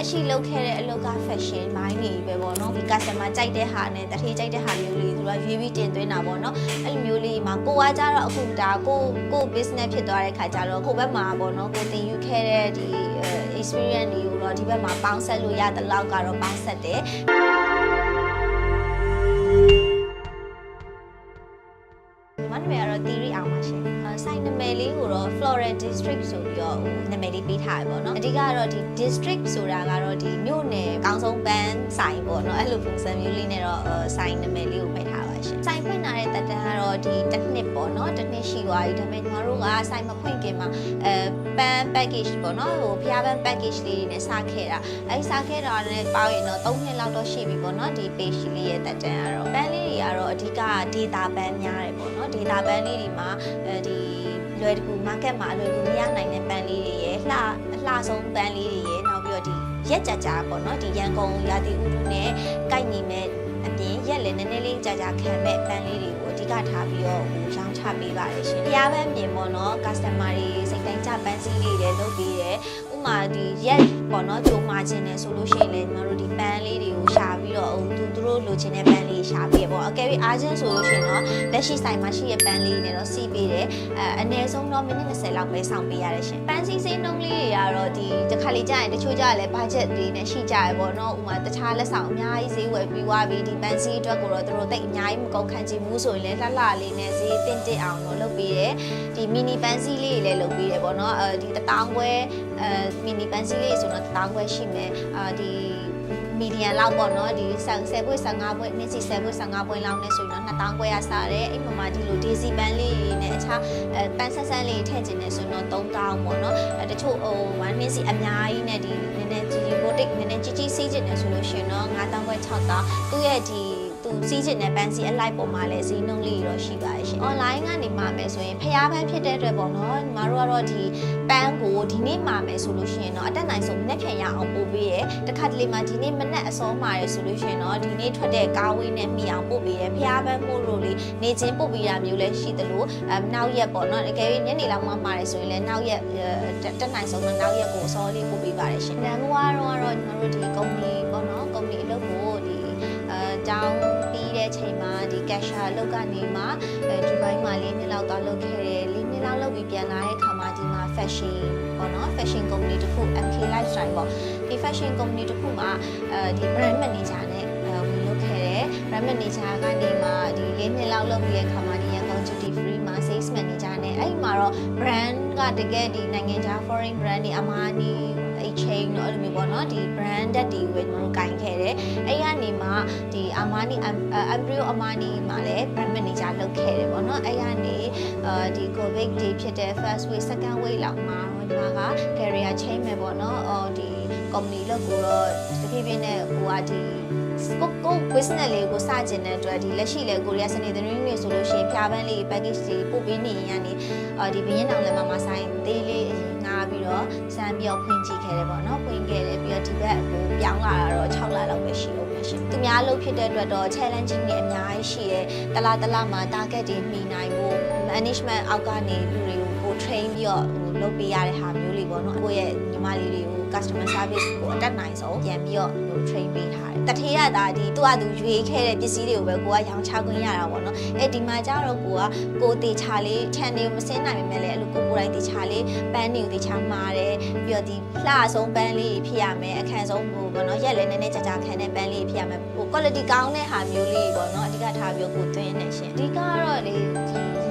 လက်ရှိလုပ်ခဲ့တဲ့အလုပ်က fashion မိုင်းနေပဲပေါ့နော်ဒီ customer ကြိုက်တဲ့ဟာနဲ့တထေးကြိုက်တဲ့ဟာမျိုးလေးသူကရွေးပြီးတင်သွင်းတာပေါ့နော်အဲ့လိုမျိုးလေးမှာကိုကကြတော့အခုဒါကိုကို business ဖြစ်သွားတဲ့ခါကျတော့ကိုဘက်မှာပေါ့နော်ကိုတင်ယူခဲ့တဲ့ဒီ experience တွေကိုတော့ဒီဘက်မှာပေါင်းဆက်လို့ရတဲ့လောက်ကတော့ပေါင်းဆက်တယ်မ ပေးထားရပေါ့နော်။အဓိကကတော့ဒီ district ဆိုတာကတော့ဒီမြို့နယ်အကောင်းဆုံးပန်းဆိုင်ပေါ့နော်။အဲ့လိုပုံစံမျိုးလေးနဲ့တော့အဲဆိုင်နာမည်လေးကိုပေးထားပါရှင်။ဆိုင်ဖွင့်လာတဲ့တက်တန်းကတော့ဒီတစ်နှစ်ပေါ့နော်။တစ်နှစ်ရှိသွားပြီ။ဒါပေမဲ့ညီမတို့ကဆိုင်မဖွင့်ခင်မှာအဲပန်း package ပေါ့နော်။ဟိုဖျားပန်း package လေးတွေနဲ့စခဲ့တာ။အဲဒီစခဲ့တာနဲ့ပေါင်းရင်တော့3နှစ်လောက်တော့ရှိပြီပေါ့နော်။ဒီ page လေးရဲ့တက်တန်းကတော့ပန်းလေးတွေကတော့အဓိက data ပန်းများတယ်ပေါ့နော်။ data ပန်းလေးတွေမှာအဲဒီလွယ်တကူ market မှာအလွယ်တကူမရနိုင်တဲ့ပန်းလေးတွေရယ် လှအလှဆုံးပန်းလေးတွေရယ်နောက်ပြီးတော့ဒီရက်ကြကြပေါ့နော်ဒီရန်ကုန်ရာသီဥတုနဲ့ကိုက်ညီမဲ့အပြင်ရက်လည်းနည်းနည်းလေးကြာကြာခံမဲ့ပန်းလေးတွေကိုအဓိကထားပြီးတော့ဟိုရောင်းချပေးပါတယ်ရှင်။တရားပန်းပြင်ပေါ့နော် customer တွေစိတ်တိုင်းကြပန်းစည်းလေးတွေလုပ်ပေးတယ်။ဥမာဒီရက် ပေါ့နော်ကြိုမှာခြင်းနဲ့ဆိုလို့ရှိရင်လည်းညီမတို့ဒီပန်းလေးတွေကိုရှာပြီးတော့ဟိုသူသူတို့လိုချင်တဲ့ပန်းလေးရှာပေးရပေါ့။အကယ်၍အားချင်းဆိုလို့ရှိရင်တော့လက်ရှိဆိုင်မှာရှိတဲ့ပန်းလေးတွေနဲ့တော့စီးပေးတယ်။အဲအနည်းဆုံးတော့မိနစ်20လောက်ပဲဆောင်ပေးရတယ်ရှင်။ပန်းစည်းစိမ်းနှုံးလေးတွေကတော့ဒီတစ်ခါလေကြာရင်တချို့ကြာရင်လည်း budget တွေနဲ့ရှိကြရပေါ့နော်။ဥမာတခြားလက်ဆောင်အများကြီးဈေးဝယ်ပြီးွားပြီးဒီပန်းစည်းအတွက်ကိုတော့သူတို့တိတ်အများကြီးမကုန်ခံချင်ဘူးဆိုရင်လည်းလှလှလေးနဲ့ဈေးတင်တင်အောင်တော့လုပ်ပေးတယ်။ဒီမီနီပန်းစည်းလေးတွေလည်းလုပ်ပေးတယ်ပေါ့နော်။အဲဒီတထောင်ခွဲအဲမီနီပန်းစည်းလေးဆိုတော့တထောင်ခွဲရှိမယ်။အာဒီမီဒီယံလောက်ပေါ့နော်ဒီ10ပွင့်15ပွင့်မြင့်စီ10ပွင့်15ပွင့်လောက်နဲ့ဆိုရင်တော့2000ခွဲရစားတယ်အဲ့မှာမှဒီလိုဒေစီပန်းလေးတွေနဲ့အခြားအဲပန်းဆက်ဆက်လေးထည့်ကျင်နေဆိုရင်တော့3000ပေါ့နော်အဲတချို့ဟိုဝမ်းမြင့်စီအများကြီးနဲ့ဒီနည်းနည်းကြီးကြီး boutique နည်းနည်းကြီးကြီးစီးကျင်နေဆိုလို့ရှိရင်တော့9000ခွဲ6000သူ့ရဲ့ဒီ သူစီးကျင်တဲ့ပန်းစီအလိုက်ပေါ်မှာလည်းဈေးနှုန်းလေးတော့ရှိပါတယ်ရှင်။ online ကနေမှာမယ်ဆိုရင်ဖျားပန်းဖြစ်တဲ့အတွက်ပေါ့နော်ညီမတို့ကတော့ဒီပန်းကိုဒီနေ့မှာမယ်ဆိုလို့ရှိရင်တော့အတက်နိုင်ဆုံးမနေ့ပြန်ရအောင်ပို့ပေးရဲ။တစ်ခါတလေမှာဒီနေ့မနေ့အစောမှာရဆိုလို့ရှိရင်တော့ဒီနေ့ထွက်တဲ့ကားဝေးနဲ့မိအောင်ပို့ပေးရဲ။ဖျားပန်းမို့လို့လေနေချင်းပို့ပေးရမျိုးလည်းရှိသလိုအဲနောက်ရက်ပေါ့နော်။အကယ်၍ညနေလောက်မှမှာတယ်ဆိုရင်လည်းနောက်ရက်တက်နိုင်ဆုံးတော့နောက်ရက်ကိုအစောလေးပို့ပေးပါတယ်ရှင်။လန်ကွာတော့ကတော့ညီမတို့ဒီကုမ္ပဏီပေါ့နော်။ကုမ္ပဏီအလုပ်ကိုဒီအဲတောင်း ပြီးတဲ့ချိန်မှာဒီ cashier အလုပ်ကနေမှအဲဒီဘိုင်းမှာလေးနှစ်လောက်သွားလုပ်ခဲ့တယ်လေးနှစ်လောက်လုပ်ပြီးပြန်လာတဲ့ခါမှာဒီမှာ fashion ပေါ့နော် fashion company တစ်ခု MK lifestyle ပေါ့ဒီ fashion company တစ်ခုမှာအဲဒီ brand manager နဲ့အဲဝင်လုပ်ခဲ့တယ် brand manager ကနေမှဒီလေးနှစ်လောက်လုပ်ပြီးတဲ့ခါမှာဒီရန်ကုန် duty free မှာ sales manager နဲ့အဲ့ဒီမှာတော့ brand ကတကယ်ဒီနိုင်ငံခြား foreign brand တွေ Armani chain တော့အဲ့လိုမျိုးပေါ့နော်ဒီ branded တွေကိုကျွန်တော်တို့ကင်ခဲ့တယ်အဲ့ရနေမှာဒီ Armani Embryo Armani မှာလည်း brand manager လုပ်ခဲ့တယ်ပေါ့နော်အဲ့ရနေအဲဒီ covid တွေဖြစ်တဲ့ first wave second wave လောက်မှာဒီမှာက career change ပဲပေါ့နော်အော်ဒီ company လောက်ကိုတော့တဖြည်းဖြည်းနဲ့ဟိုကဒီကိုကို business လေးကိုစကျင်တဲ့အတွက်ဒီလက်ရှိလေကိုရီးယားစနေသတင်းတွေဆိုလို့ရှိရင်ဖျားပန်းလေး package တွေပို့ပေးနေရင်ကနေအော်ဒီဘင်းရင်တောင်လည်းမမဆိုင်သေးလေးအရင်ငားပြီး တော့စမ်းပြီးတော့ဖွင့်ကြည့်ခဲ့တယ်ပေါ့နော်ဖွင့်ခဲ့တယ်ပြီးတော့ဒီဘက်ကိုပြောင်းလာတာတော့6လလောက်ပဲရှိလို့ပဲရှင်သူများလုပ်ဖြစ်တဲ့အတွက်တော့ challenging တွေအများကြီးရှိတယ်တလားတလားမှာ target တွေမှီနိုင်ဖို့ management အောက်ကနေလူတွေကိုကို train ပြီးတော့ဟိုလုပ်ပေးရတဲ့ဟာမျိုးလေးပေါ့နော်ကိုယ့်ရဲ့ညီမလေးတွေကို customer service ကိုအတက်နိုင်ဆုံးပြန်ပြီးတော့ဟို train ပေးထားတယ်တထေးရတာဒီသူ့အတူရွေးခဲ့တဲ့ပစ္စည်းတွေကိုပဲကိုကရောင်းချခွင့်ရတာပေါ့နော်အဲဒီမှာကျတော့ကိုကကိုတေချာလေးခြံတွေကိုမစင်းနိုင်ပေမဲ့လည်းအဲ့လိုကိုကိုယ်တိုင်တေချာလေးပန်းတွေကိုတေချာမှားတယ်ပြီးတော့ဒီလှဆုံးပန်းလေးဖြစ်ရမယ်အခန့်ဆုံးဟိုပေါ့နော်ရက်လည်းနည်းနည်းကြာကြာခံတဲ့ပန်းလေးဖြစ်ရမယ်ဟို quality ကောင်းတဲ့ဟာမျိုးလေးပေါ့နော်အဓိကထားပြီးကိုသွင်းနေရှင်အဓိကကတော့လေဒီ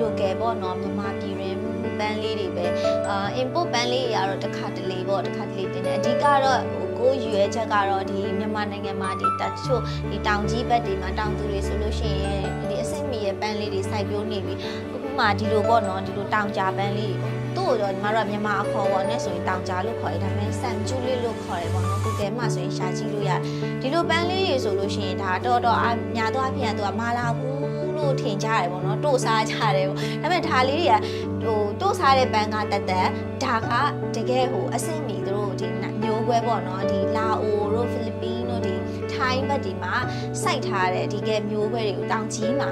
local ပေါ့နော်မြန်မာပြည်တွင် ပန်းလေးတွေပဲအာ import ပန်းလေးတွေကတော့တစ်ခါတလေပေါ့တစ်ခါတလေတင်တယ်အဓိကတော့ဟိုကိုရွယ်ချက်ကတော့ဒီမြန်မာနိုင်ငံမှာဒီတချို့ဒီတောင်ကြီးဘက်တွေမှာတောင်သူတွေဆိုလို့ရှိရင်ဒီအဆင့်မီရဲ့ပန်းလေးတွေစိုက်ပျိုးနေပြီအခုမှဒီလိုပေါ့နော်ဒီလိုတောင်ကြားပန်းလေးတွေပေါ့သူ့တော့ညီမတို့ကမြန်မာအခေါ်ပေါ့နဲ့ဆိုရင်တောင်ကြားလို့ခေါ်တယ်ဒါပေမဲ့စံကျူးလေးလို့ခေါ်တယ်ပေါ့နော် Google မှာဆိုရင်ရှာကြည့်လို့ရတယ်ဒီလိုပန်းလေးတွေဆိုလို့ရှိရင်ဒါတော့တော့အများသောအားဖြင့်ကသူကမာလာဘူး လို့ထင်ကြတယ်ပေါ့နော်တို့စားကြတယ်ပေါ့ဒါပေမဲ့ဒါလေးတွေကဟိုတို့စားတဲ့ပန်းကတက်တက်ဒါကတကယ်ဟိုအဆင့်မီသူတို့ဒီမျိုးခွဲပေါ့နော်ဒီလာအိုတို့ဖိလစ်ပင်းတို့ဒီထိုင်းဘက်ဒီမှာစိုက်ထားတဲ့ဒီကဲမျိုးခွဲတွေကိုတောင်ကြီးမှာ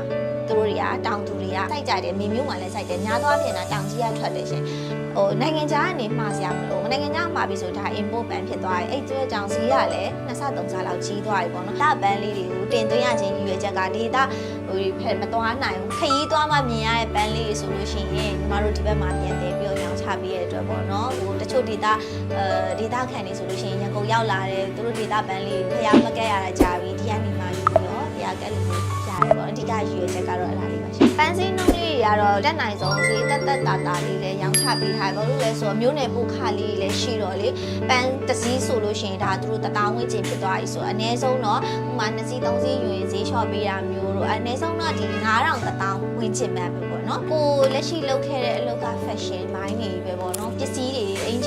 သူတို့တွေကတောင်သူတွေကစိုက်ကြတယ်မြေမျိုးမှာလည်းစိုက်တယ်ညာသွားပြင်တာတောင်ကြီးကထွက်တယ်ရှင်ဟဟိုနိုင်ငံခြားကနေမှာစရာမလို နိုင်ငံခြားမှာပြီဆိုဒါ import ban ဖြစ်သွားတယ်အဲ့ဒီကြောင့်ဈေးကလည်းနှစ်ဆသုံးဆလောက်ကြီးသွားပြီပေါ့နော်ဒါဘန်လေးတွေကိုတင်သွင်းရခြင်းရည်ရွယ်ချက်ကဒေတာဟိုဖက်မသွားနိုင်ဘူးခရီးသွားမှမြင်ရတဲ့ဘန်လေးတွေဆိုလို့ရှိရင်ညီမတို့ဒီဘက်မှာမြင်တယ်ပြီးတော့ရောင်းချပေးရတဲ့အတွက်ပေါ့နော်ဟိုတချို့ဒေတာအဲဒေတာခံနေဆိုလို့ရှိရင်ရန်ကုန်ရောက်လာတယ်သူတို့ဒေတာဘန်လေးဖျားမကက်ရတာကြာပြီဒီကနေမှယူပြီးတော့ဖျားကက်လို့ရတယ်ပေါ့အဓိကရည်ရွယ်ချက်ကတော့အဲ့ဒါလေးပါရှင်ပန်းစင်းနှုံးလေး တွေကတော့တက်နိုင်ဆုံးဈေးတက်တက်တာတာလေးလည်းရောင်းချပေးထားတယ်ဘာလို့လဲဆိုတော့မျိုးနယ်ပို့ခါလေးလည်းရှိတော့လေပန်းတစ်စီးဆိုလို့ရှိရင်ဒါသူတို့တတောင်းဝင်းချင်းဖြစ်သွားပြီဆိုတော့အနည်းဆုံးတော့ဥမာ2စီး3စီးယူရင်ဈေးလျှော့ပေးတာမျိုးတို့အနည်းဆုံးတော့ဒီ9000တတောင်းဝင်းချင်းမှန်ပဲပေါ့နော်ကိုလက်ရှိလုပ်ခဲ့တဲ့အလုပ်က fashion line တွေပဲပေါ့နော်ပစ္စည်းတွေအင်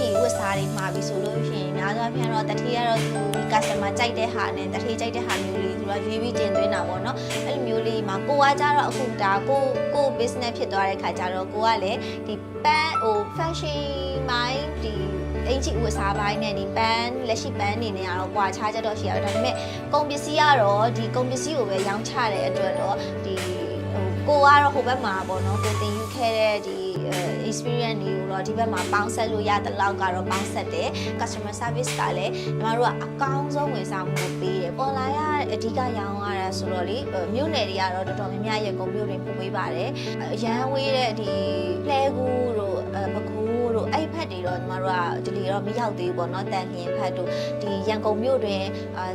ဂျီဝတ်စားတွေမှာပြီဆိုလို့ရှိရင်များသောအားဖြင့်တော့တတိယတော့သူဒီ customer ကြိုက်တဲ့ဟာနဲ့တတိကြိုက်တဲ့ဟာမျိုးလေးသူကရွေးပြီးတင်သွင်းတာပေါ့နော်အဲ့လိုမျိုးလေးမှာကိုကကြတော့အခုဒါကိုကို business ဖြစ်သွားတဲ့ခါကျတော့ကိုကလည်းဒီပန်းဟို fashion mind ဒီအင်ဂျီဝတ်စားပိုင်းနဲ့ဒီပန်းလက်ရှိပန်းနေနေရတော့ကွာခြားချက်တော့ရှိရတယ်ဒါပေမဲ့ကုန်ပစ္စည်းကတော့ဒီကုန်ပစ္စည်းကိုပဲရောင်းချတဲ့အတွက်တော့ဒီဟိုကိုကတော့ဟိုဘက်မှာပေါ့နော်ကိုတင်ယူခဲ့တဲ့ဒီ experience တွေကိုတော့ဒီဘက်မှာပေါင်းဆက်လို့ရတဲ့လောက်ကတော့ပေါင်းဆက်တယ် customer service ကလည်းညီမတို့ကအကောင်းဆုံးဝန်ဆောင်မှုပေးတယ် online ကအဓိကရောင်းရတာဆိုတော့လေမြို့နယ်တွေကတော့တော်တော်များများရေကုန်မြို့တွေပို့ပေးပါတယ်အရန်ဝေးတဲ့ဒီလှဲကူးတို့ပကူး တို့အဲ့ဖက်တွေတော့ညီမတို့ကဒီလေတော့မရောက်သေးဘူးပေါ့နော်တန်လျင်ဖက်တို့ဒီရန်ကုန်မြို့တွင်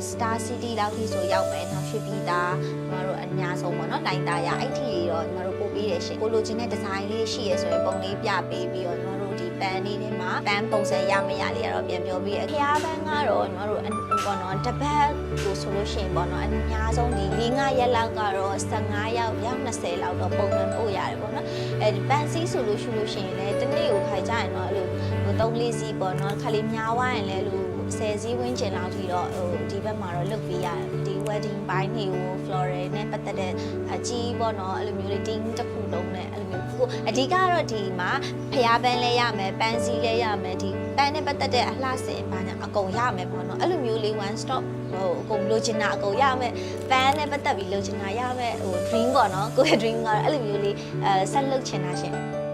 Star City လောက်ထိဆိုရောက်မယ်နောက်ရွှေပြည်သာညီမတို့အများဆုံးပေါ့နော်နိုင်သားရအဲ့ထိတွေတော့ညီမတို့ပို့ပေးတယ်ရှင်ကိုလိုချင်တဲ့ဒီဇိုင်းလေးရှိရဆိုရင်ပုံလေးပြပေးပြီးတော့ညီမတို့ဒီ ပန်းလေးတွေမှာပန်းပုံစံရမရလေးကတော့ပြန်ပြောပြီးရခရပန်းကတော့ညီမတို့ပေါ့နော်တပတ်ကိုဆိုလို့ရှိရင်ပေါ့နော်အများဆုံးဒီ၄၅ရက်လောက်ကတော့15ရောက်ရောက်20လောက်တော့ပုံမှန်ပို့ရတယ်ပေါ့နော်အဲဒီပန်းစည်းဆိုလို့ရှိလို့ရှိရင်လည်းတစ်နေ့ကိုခိုင်ကြရင်တော့အဲ့လို ဟို3လေးစီးပေါ့နော်ခါလေးများသွားရင်လည်းအဲ့လိုဆယ်စည်းဝင်းကျင်လောက်ထိတော့ဟိုဒီဘက်မှာတော့လုပ်ပေးရတယ်ဒီ wedding ဘိုင်းတွေကို floral နဲ့ပတ်သက်တဲ့အကြီးပေါ့နော်အဲ့လိုမျိုးလေး team တစ်ခုလုံးနဲ့အဲ့လိုမျိုးကိုအဓိကတော့ဒီမှာဖျားပန်းလဲရမယ်ပန်းစည်းလဲရမယ်ဒီပန်းနဲ့ပတ်သက်တဲ့အလှဆင်ပါညာအကုန်ရမယ်ပေါ့နော်အဲ့လိုမျိုးလေး one stop ဟိုအကုန်လိုချင်တာအကုန်ရမယ်ပန်းနဲ့ပတ်သက်ပြီးလိုချင်တာရမယ်ဟို dream ပေါ့နော်ကိုယ့်ရဲ့ dream ကတော့အဲ့လိုမျိုးလေးအဲဆက်လုပ်ချင်တာရှင်